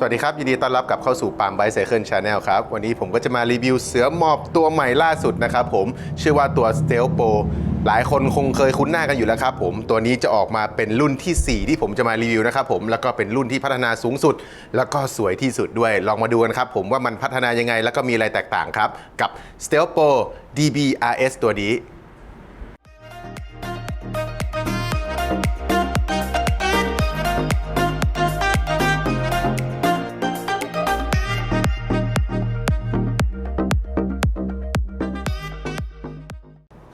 สวัสดีครับ ยินดีต้อนรับกลับเข้าสู่ปามไบไซเคิลชาแนลครับ วันนี้ผมก็จะมารีวิวเสือหมอบตัวใหม่ล่าสุดนะครับผมชื่อว่าตัว s t e l Pro หลายคนคงเคยคุ้นหน้ากันอยู่แล้วครับผม ตัวนี้จะออกมาเป็นรุ่นทีสี่ 4 ที่ผมจะมารีวิวนะครับผม แล้วก็เป็นรุ่นที่พัฒนาสูงสุด แล้วก็สวยที่สุดด้วย ลองมาดูกันครับผมว่ามันพัฒนายังไง แล้วก็มีอะไรแตกต่างครับ กับ s t e l p o DBRS ตัวนี้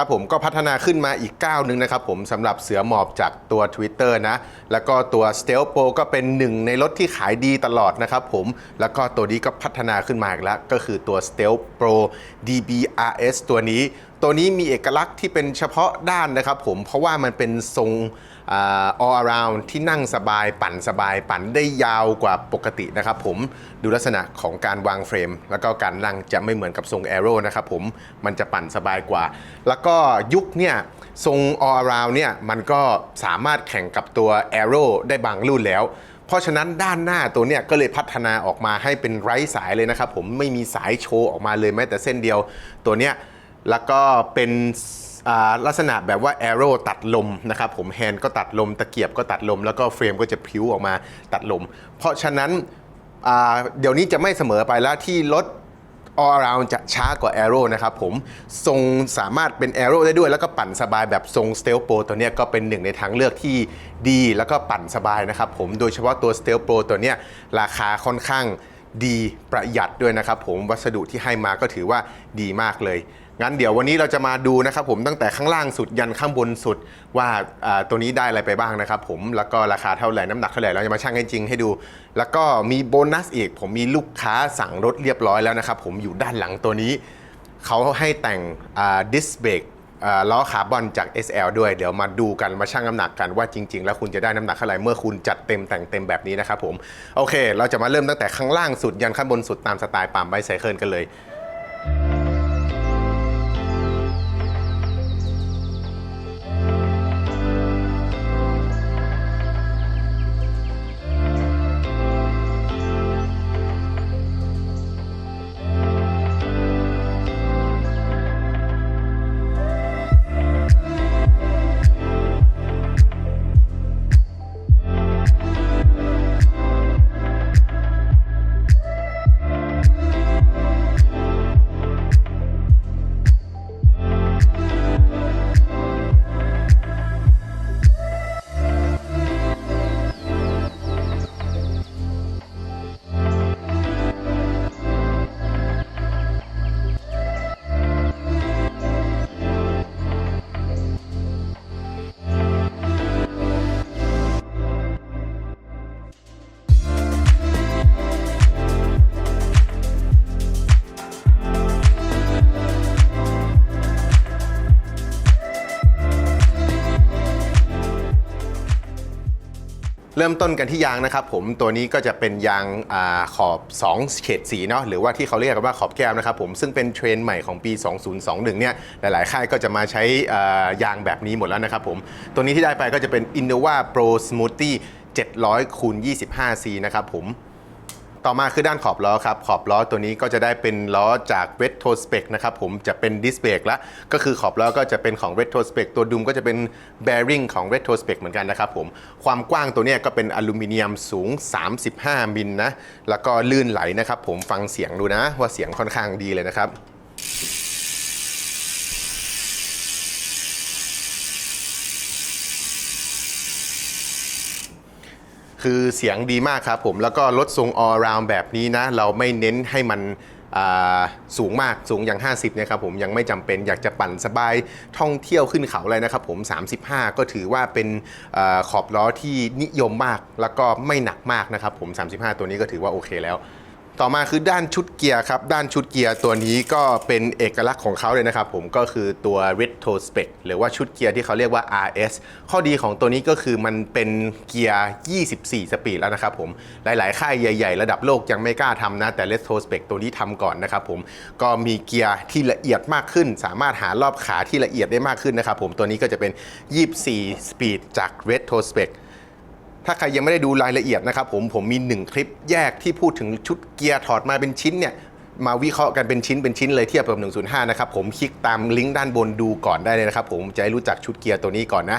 ครับผมก็พัฒนาขึ้นมาอีกก้าวหนึ่งนะครับผมสำหรับเสือหมอบจากตัว Twitter นะ แล้วก็ตัว s t e l Pro ก็เป็นหนึ่งในรถที่ขายดีตลอดนะครับผมแล้วก็ตัวนี้ก็พัฒนาขึ้นมาอีกแล้ว ก็คือตัว s t e l Pro DBRS ตัวนี้ ตัวนี้มีเอกลักษณ์ที่เป็นเฉพาะด้านนะครับผมเพราะว่ามันเป็นทรง all around ที่นั่งสบายปั่นสบาย ปั่นได้ยาวกว่าปกตินะครับผมดูลักษณะของการวางเฟรม แล้วก็การนั่งจะไม่เหมือนกับทรง Arrow นะครับผมมันจะปั่นสบายกว่า แล้วก็ยุคเนี่ยทรง all around เนี่ยมันก็สามารถแข่งกับตัว Arrow ได้บางรุ่นแล้วเพราะฉะนั้นด้านหน้าตัวเนี้ยก็เลยพัฒนาออกมาให้เป็นไร้สายเลยนะครับผมไม่มีสายโชว์ออกมาเลยแม้แต่เส้นเดียวตัวเนี้ยแล้วก็เป็น ลักษณะแบบว่า arrow ตัดลมนะครับผมแฮนด์ก็ตัดลมตะเกียบก็ตัดลม แล้วก็เฟรมก็จะพิ้วออกมาตัดลม เพราะฉะนั้นเดี๋ยวนี้จะไม่เสมอไปแล้วที่รถ all around จะช้ากว่า Arrow นะครับผม ทรงสามารถเป็น Arrow ได้ด้วยแล้วก็ปั่นสบายแบบทรง steel Pro ตัวนี้ก็เป็นหนึ่งในทางเลือกที่ดี แล้วก็ปั่นสบายนะครับผม โดยเฉพาะตัว steel Pro ตัวนี้ราคาค่อนข้างดีประหยัดด้วยนะครับผม วัสดุที่ให้มาก็ถือว่าดีมากเลย งั้นเดี๋ยววันนี้เราจะมาดูนะครับผมตั้งแต่ข้างล่างสุดยันข้างบนสุดว่าอ่าตัวนี้ได้อะไรไปบ้างนะครับผมแล้วก็ราคาเท่าไหร่น้ำหนักเท่าไหร่เราจะมาชั่งให้จริงให้ดู แล้วก็มีโบนัสอีก ผมมีลูกค้าสั่งรถเรียบร้อยแล้วนะครับผมอยู่ด้านหลังตัวนี้ เขาให้แต่งดิสเบรกล้อคาร์บอนจาก SL ด้วย เดี๋ยวมาดูกันมาชั่งน้ำหนักกันว่าจริง ๆ แล้วคุณจะได้น้ำหนักเท่าไหร่เมื่อคุณจัดเต็มแต่งเต็มแบบนี้นะครับผม โอเค เราจะมาเริ่มตั้งแต่ข้างล่างสุดยันข้างบนสุดตามสไตล์ปามไบไซเคิลกันเลย เริ่มต้นกันที่ยางนะครับผมตัวนี้ก็จะเป็นยางอาขอบ 2 เฉดสีเนาะหรือว่าที่เขาเรียกกันว่าขอบแก้วนะครับผมซึ่งเป็นเทรนด์ใหม่ของปี 2021 เนี่ยหลายๆ ค่ายก็จะมาใช้อ่ายางแบบนี้หมดแล้วนะครับผมตัวนี้ที่ได้ไปก็จะเป็น Innova Pro Smoothie 700คูณ 25C นะครับผม ต่อมาคือด้านขอบล้อครับ ขอบล้อตัวนี้ก็จะได้เป็นล้อจากเวทโทสเปกนะครับผมจะเป็นดิสเปกละก็คือขอบล้อก็จะเป็นของเวทโทสเปกตัวดุมก็จะเป็นแบริ่งของเวทโทสเปกเหมือนกันนะครับผมความกว้างตัวนี้ก็เป็นอลูมิเนียมสูง 35 มิลนะแล้วก็ลื่นไหลนะครับผมฟังเสียงดูนะว่าเสียงค่อนข้างดีเลยนะครับ คือเสียงดีมากครับผม แล้วก็รถทรง all round แบบนี้นะ เราไม่เน้นให้มันอ่าสูงมากสูงอย่าง 50เนี่ยครับผมยังไม่จำเป็นอยากจะปั่นสบายท่องเที่ยวขึ้นเขาอะไรนะครับผม 35 ก็ถือว่าเป็นอาขอบล้อที่นิยมมาก แล้วก็ไม่หนักมากนะครับผม 35 ตัวนี้ก็ถือว่าโอเคแล้ว ต่อมาคือด้านชุดเกียร์ครับ ด้านชุดเกียร์ตัวนี้ก็เป็นเอกลักษณ์ของเขาเลยนะครับผมก็คือตัว Retro Spec หรือว่าชุดเกียร์ที่เขาเรียกว่า RS ข้อดีของตัวนี้ก็คือมันเป็นเกียร์ 24 สปีดแล้วนะครับผมหลาย ๆ ค่ายใหญ่ ๆ ระดับโลกยังไม่กล้าทำนะ แต่ Retro Spec ตัวนี้ทำก่อนนะครับผมก็มีเกียร์ที่ละเอียดมากขึ้น สามารถหารอบขาที่ละเอียดได้มากขึ้นนะครับผมตัวนี้ก็จะเป็น 24 สปีดจาก Retro Spec ถ้าใครยังไม่ได้ดูรายละเอียดนะครับผมผมมี 1 คลิปแยกที่พูดถึงชุดเกียร์ถอดมาเป็นชิ้นเนี่ยมาวิเคราะห์กันเป็นชิ้นเป็นชิ้นเลยเทียบกับ 105 นะครับผมคลิกตามลิงก์ด้านบนดูก่อนได้เลยนะครับผมจะให้รู้จักชุดเกียร์ตัวนี้ก่อนนะ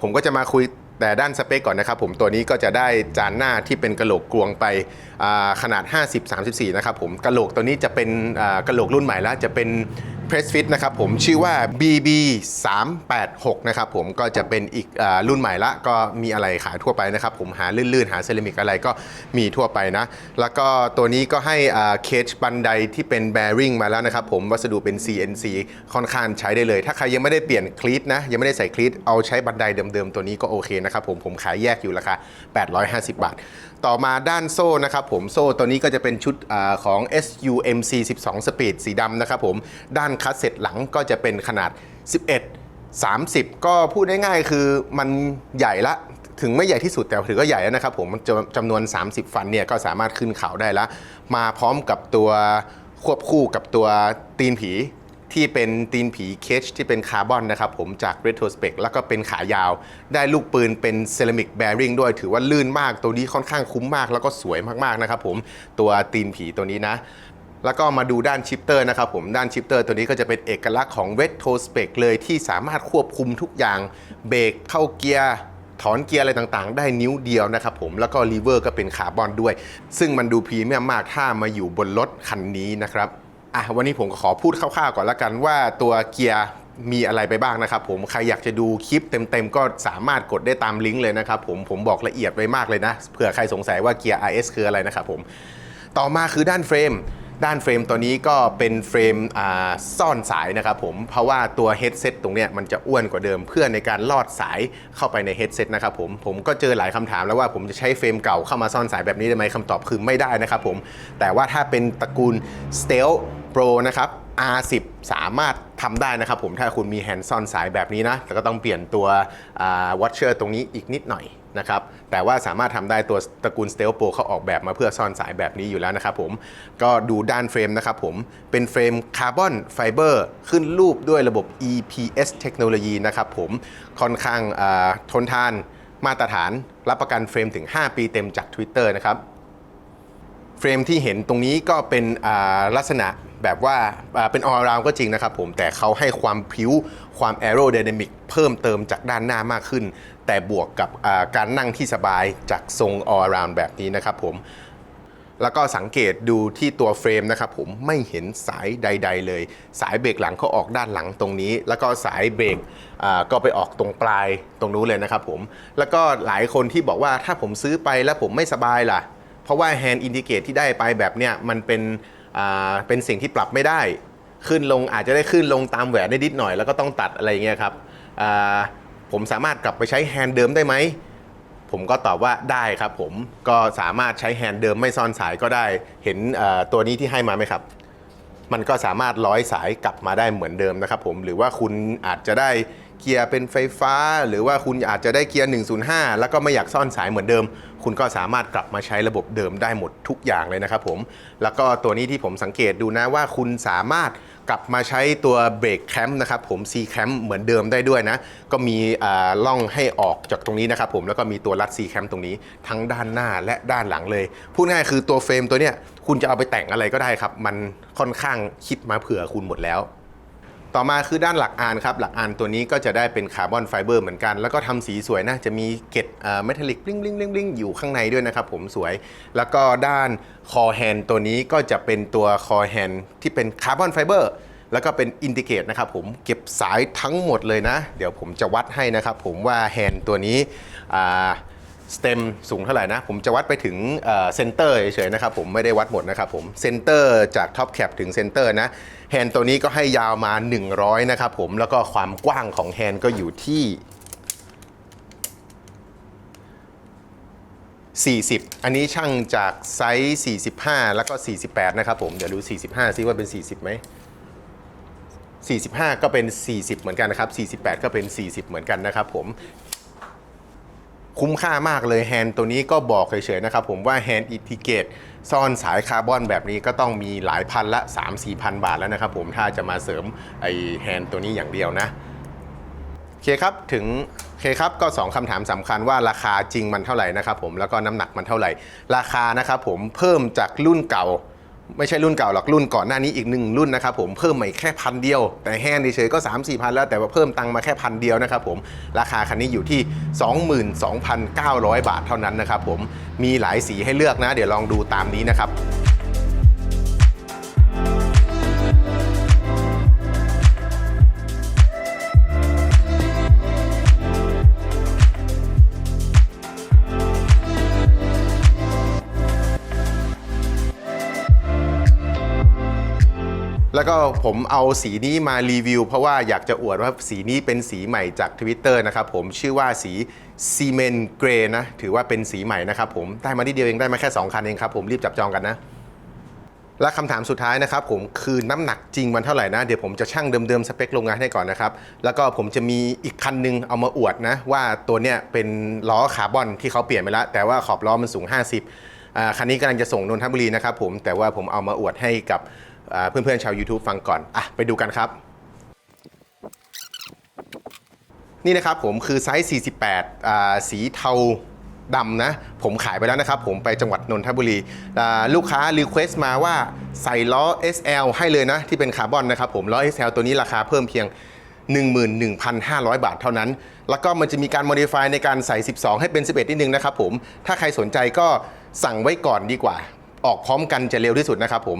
ผมก็จะมาคุยแต่ด้านสเปคก่อนนะครับผมตัวนี้ก็จะได้จานหน้าที่เป็นกระโหลกกลวงไปอ่าขนาด 50-34 นะครับผมกระโหลกตัวนี้จะเป็นกระโหลกรุ่นใหม่แล้วจะเป็น Press Fit นะครับผมชื่อว่า BB 386นะครับผมก็จะเป็นอีกอารุ่นใหม่ละก็มีอะไรขายทั่วไปนะครับผมหาลื่นๆ หาเซรามิกอะไรก็มีทั่วไปนะ แล้วก็ตัวนี้ก็ให้เคจบันไดที่เป็น bearing มาแล้วนะครับผมวัสดุเป็น CNC ค่อนข้างใช้ได้เลย ถ้าใครยังไม่ได้เปลี่ยนคลีตนะ ยังไม่ได้ใส่คลีตเอาใช้บันไดเดิมๆ ตัวนี้ก็โอเคนะครับผมผมขายแยกอยู่ราคา850 บาท ต่อมาด้านโซ่นะครับผมโซ่ตัวนี้ก็จะเป็นชุดอของ SUMC 12 Speed สีดำนะครับผมด้านคัสเซ็ตหลังก็จะเป็นขนาด 11 30 ก็พูดง่ายๆคือมันใหญ่ละถึงไม่ใหญ่ที่สุดแต่ถือก็ใหญ่แล้วนะครับผมมันจจำนวน 30 ฟันเนี่ยก็สามารถขึ้นเขาได้แล้ว มาพร้อมกับตัวควบคู่กับตัวตีนผี ที่เป็นตีนผีเคชที่เป็นคาร์บอนนะครับผมจาก Retrospect แล้วก็เป็นขายาว ได้ลูกปืนเป็นเซรามิกแบริ่งด้วยถือว่าลื่นมากตัวนี้ค่อนข้างคุ้มมาก แล้วก็สวยมากๆนะครับผมตัวตีนผีตัวนี้นะแล้วก็มาดูด้านชิปเตอร์นะครับผมด้านชิปเตอร์ตัวนี้ก็จะเป็นเอกลักษณ์ของ Retrospect เลยที่สามารถควบคุมทุกอย่างเบรกเข้าเกียร์ถอนเกียร์อะไรต่างๆ ได้นิ้วเดียวนะครับผมแล้วก็ลีเวอร์ก็เป็นคาร์บอนด้วย ซึ่งมันดูพรีเมียมมากถ้ามาอยู่บนรถคันนี้นะครับ อะวันนี้ผมก็ขอพูดคร่าวๆก่อนละกันว่าตัวเกียร์มีอะไรไปบ้างนะครับผมใครอยากจะดูคลิปเต็มๆ ก็สามารถกดได้ตามลิงก์เลยนะครับผมผมบอกละเอียดไว้มากเลยนะเผื่อใครสงสัยว่าเกียร์ RS คืออะไรนะครับผมต่อมาคือด้านเฟรม ด้านเฟรมตัวนี้ก็เป็นเฟรมซ่อนสายนะครับผมเพราะว่าตัวเฮดเซตตรงเนี้ยมันจะอ้วนกว่าเดิมเพื่อในการลอดสายเข้าไปในเฮดเซตนะครับผมผมก็เจอหลายคำถามแล้วว่าผมจะใช้เฟรมเก่าเข้ามาซ่อนสายแบบนี้ได้ไหมคำตอบคือไม่ได้นะครับผมแต่ว่าถ้าเป็นตระกูล Stealth Pro นะครับ R10 สามารถทำได้นะครับผมถ้าคุณมีแฮนด์ซ่อนสายแบบนี้นะแต่ก็ต้องเปลี่ยนตัววัชเชอร์ตรงนี้อีกนิดหน่อยนะครับแต่ว่าสามารถทำได้ตัวตระกูล Stealth Pro เขาออกแบบมาเพื่อซ่อนสายแบบนี้อยู่แล้วนะครับผมก็ดูด้านเฟรมนะครับผมเป็นเฟรมคาร์บอนไฟเบอร์ขึ้นรูปด้วยระบบ EPS เทคโนโลยีนะครับผมค่อนข้างทนทานมาตรฐานรับประกันเฟรมถึง 5 ปีเต็มจาก Twitter นะครับเฟรมที่เห็นตรงนี้ก็เป็นลักษณะ แบบว่าเป็น all around ก็จริงนะครับผมแต่เขาให้ความพิ้วความ aerodynamic เพิ่มเติมจากด้านหน้ามากขึ้น แต่บวกกับการนั่งที่สบายจากทรง all around แบบนี้นะครับผมแล้วก็สังเกตดูที่ตัวเฟรมนะครับผมไม่เห็นสายใด ๆ เลย สายเบรกหลังเขาออกด้านหลังตรงนี้ แล้วก็สายเบรกก็ไปออกตรงปลายตรงนู้นเลยนะครับผมแล้วก็หลายคนที่บอกว่าถ้าผมซื้อไปแล้วผมไม่สบายล่ะ เพราะว่า Hand Indicate ที่ได้ไปแบบเนี้ยมันเป็น เป็นสิ่งที่ปรับไม่ได้ ขึ้นลงอาจจะได้ขึ้นลงตามแหวนได้นิดหน่อย แล้วก็ต้องตัดอะไรอย่างเงี้ยครับผมสามารถกลับไปใช้แฮนด์เดิมได้ไหมผมก็ตอบว่าได้ครับผมก็สามารถใช้แฮนด์เดิมไม่ซ่อนสายก็ได้เห็นตัวนี้ที่ให้มาไหมครับ มันก็สามารถร้อยสายกลับมาได้เหมือนเดิมนะครับผมหรือว่าคุณอาจจะได้ เกียร์เป็นไฟฟ้า หรือว่าคุณอาจจะได้เกียร์ 105 แล้วก็ไม่อยากซ่อนสายเหมือนเดิม คุณก็สามารถกลับมาใช้ระบบเดิมได้หมดทุกอย่างเลยนะครับผมแล้วก็ตัวนี้ที่ผมสังเกตดูนะว่าคุณสามารถกลับมาใช้ตัวเบรกแคมป์นะครับผม C แคมป์เหมือนเดิมได้ด้วยนะ ก็มีอ่าล่องให้ออกจากตรงนี้นะครับผมแล้วก็มีตัวรัด C แคมป์ตรงนี้ทั้งด้านหน้าและด้านหลังเลย พูดง่ายคือตัวเฟรมตัวเนี้ยคุณจะเอาไปแต่งอะไรก็ได้ครับ มันค่อนข้างคิดมาเผื่อคุณหมดแล้ว ต่อมาคือด้านหลักอานครับหลักอานตัวนี้ก็จะได้เป็นคาร์บอนไฟเบอร์เหมือนกัน แล้วก็ทำสีสวยนะจะมีเกล็ดเมทัลลิกบลิงบลิงบลิงบลิงอยู่ข้างในด้วยนะครับผมสวย แล้วก็ด้านคอแฮนตัวนี้ก็จะเป็นตัวคอแฮนที่เป็นคาร์บอนไฟเบอร์แล้วก็เป็นอินดิเกตนะครับผมเก็บสายทั้งหมดเลยนะ เดี๋ยวผมจะวัดให้นะครับผมว่าแฮนตัวนี้อ่า สเต็มสูงเท่าไหร่นะ ผมจะวัดไปถึงเซนเตอร์เฉยๆนะครับผมไม่ได้วัดหมดนะครับผมเซนเตอร์จากท็อปแคปถึงเซนเตอร์นะแฮนด์ตัวนี้ก็ให้ยาวมา 100 นะครับผมแล้วก็ความกว้างของแฮนด์ก็อยู่ที่ 40 อันนี้ช่างจากไซส์ 45 แล้วก็ 48 นะครับผม เดี๋ยวดู 45 ซิว่าเป็น 40ไหม45 ก็เป็น 40 เหมือนกันนะครับ 48 ก็เป็น 40 เหมือนกันนะครับผม คุ้มค่ามากเลยแฮนด์ตัวนี้ก็บอกเฉยๆนะครับผมว่าแฮนด์อิทิเกตซ่อนสายคาร์บอนแบบนี้ก็ต้องมีหลายพันละ 3-4พันบาทแล้วนะครับผมถ้าจะมาเสริมไอแฮนด์ตัวนี้อย่างเดียวนะโอเคครับถึงเคครับก็ 2คำถามสำคัญว่าราคาจริงมันเท่าไหร่นะครับผมแล้วก็น้ำหนักมันเท่าไหร่ ราคานะครับผมเพิ่มจากรุ่นเก่า ไม่ใช่รุ่นเก่าหรอกรุ่นก่อนหน้านี้อีกหนึ่งรุ่นนะครับผมเพิ่มใหม่แค่พันเดียว แต่แห้งเฉยก็ 3 4 0 0พันแล้วแต่ว่าเพิ่มตังค์มาแค่พันเดียวนะครับผมราคาคันนี้อยู่ที่ 22,900 บาทเท่านั้นนะครับผมมีหลายสีให้เลือกนะ เดี๋ยวลองดูตามนี้นะครับ แล้วก็ผมเอาสีนี้มารีวิว เพราะว่าอยากจะอวดว่าสีนี้เป็นสีใหม่จาก Twitter นะครับผมชื่อว่าสีซีเมนเกรนะถือว่าเป็นสีใหม่นะครับผมได้มาที่เดียวเองได้มาแค่ 2 คันเองครับผมรีบจับจองกันนะ และคำถามสุดท้ายนะครับผมคือน้ำหนักจริงมันเท่าไหร่นะ เดี๋ยวผมจะชั่งเดิมๆสเปคโรงงานให้ก่อนนะครับ แล้วก็ผมจะมีอีกคันหนึงเอามาอวดนะ ว่าตัวเนี้ยเป็นล้อคาร์บอนที่เขาเปลี่ยนไปแล้วแต่ว่าขอบล้อมันสูง 50อ่าคันนี้กำลังจะส่งนนทบุรีนะครับผมแต่ว่าผมเอามาอวดให้กับ เพื่อนๆชาว YouTube ฟังก่อนอะไปดูกันครับ นี่นะครับผมคือไซส์ 48 สีเทาดำนะ ผมขายไปแล้วนะครับ ผมไปจังหวัดนนทบุรี ลูกค้ารีเควสต์มาว่าใส่ล้อ SL ให้เลยนะ ที่เป็นคาร์บอนนะครับผมล้อ SL ตัวนี้ราคาเพิ่มเพียง 11,500 บาทเท่านั้น แล้วก็มันจะมีการ modify ในการใส่ 12 ให้เป็น 11 นิดนึงนะครับผมถ้าใครสนใจก็สั่งไว้ก่อนดีกว่า ออกพร้อมกันจะเร็วที่สุดนะครับผม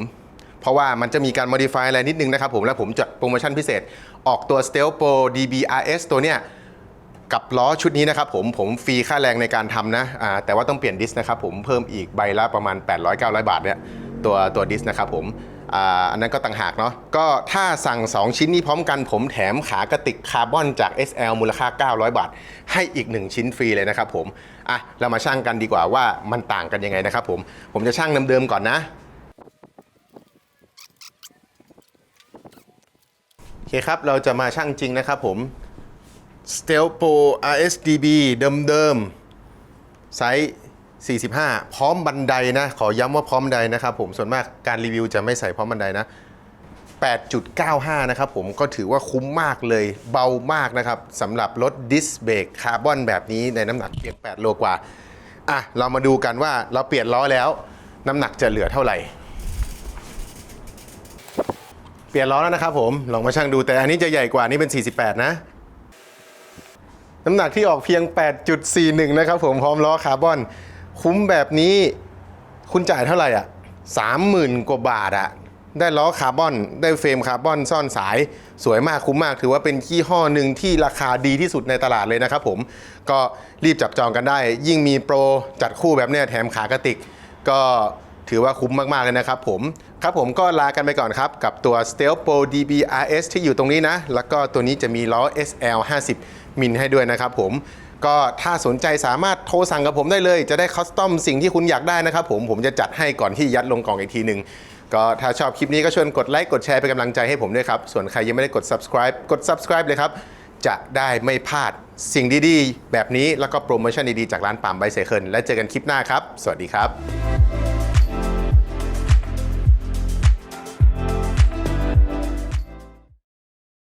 เพราะว่ามันจะมีการ modify อะไรนิดนึงนะครับผม แล้วผมจัดโปรโมชั่นพิเศษ ออกตัว Stealth Pro DBRS ตัวเนี้ยกับล้อชุดนี้นะครับผม ผมฟรีค่าแรงในการทำนะแต่ว่าต้องเปลี่ยนดิสนะครับผมเพิ่มอีกใบละประมาณ 800-900 บาทเนี่ยตัวตัวดิสนะครับผมอ,อันนั้นก็ต่างหากเนาะก็ถ้าสั่ง 2 ชิ้นนี้พร้อมกันผมแถมขากระติกคาร์บอนจาก SL มูลค่า 900 บาท ให้อีก 1 ชิ้นฟรีเลยนะครับผมอะเรามาชั่งกันดีกว่าว่ามันต่างกันยังไงนะครับผม ผมจะชั่งเดิมๆก่อนนะ โอ เคครับ เราจะมาชั่งจริงนะครับผม s t e l p o RSDB เดิมๆไซส์45 พร้อมบันไดนะ ขอย้ำว่าพร้อมบันไดนะครับผมส่วนมากการรีวิวจะไม่ใส่พร้อมบันไดนะ 8.95 นะครับผมก็ถือว่าคุ้มมากเลยเบามากนะครับสำหรับรถดิสเบรกคาร์บอนแบบนี้ในน้ำหนักเพียง 8 โลกว่า อะ เรามาดูกันว่าเราเปลี่ยนล้อแล้ว น้ำหนักจะเหลือเท่าไหร่ เปลี่ยนล้อแล้วนะครับผมลองมาชั่งดูแต่อันนี้จะใหญ่กว่านี่เป็น 48 นะ น้ำหนักที่ออกเพียง 8.41 นะครับผมพร้อมล้อคาร์บอน คุ้มแบบนี้คุณจ่ายเท่าไหร่อะ 30,000 กว่าบาทอะได้ล้อคาร์บอนได้เฟรมคาร์บอนซ่อนสายสวยมากคุ้มมาก ถือว่าเป็นยี่ห้อหนึ่งที่ราคาดีที่สุดในตลาดเลยนะครับผมก็รีบจับจองกันได้ ยิ่งมีโปรจัดคู่แบบเนี้ยแถมขากระติก ก็ถือว่าคุ้มมาก ๆ เลยนะครับผม ครับผมก็ลากันไปก่อนครับ กับตัว Stealth Pro DBRS ที่อยู่ตรงนี้นะ แล้วก็ตัวนี้จะมีล้อ SL 50 มิลให้ด้วยนะครับผมก็ถ้าสนใจสามารถโทรสั่งกับผมได้เลย จะได้คัสตอมสิ่งที่คุณอยากได้นะครับผมผมจะจัดให้ก่อนที่ยัดลงกล่องอีกทีหนึ่งก็ถ้าชอบคลิปนี้ก็ชวนกดไลค์กดแชร์เป็นกำลังใจให้ผมด้วยครับ ส่วนใครยังไม่ได้กด subscribe กด subscribe เลยครับ จะได้ไม่พลาดสิ่งดีๆ แบบนี้แล้วก็โปรโมชั่นดีๆ จากร้านปามไบเซเคิลและเจอกันคลิปหน้าครับ สวัสดีครับ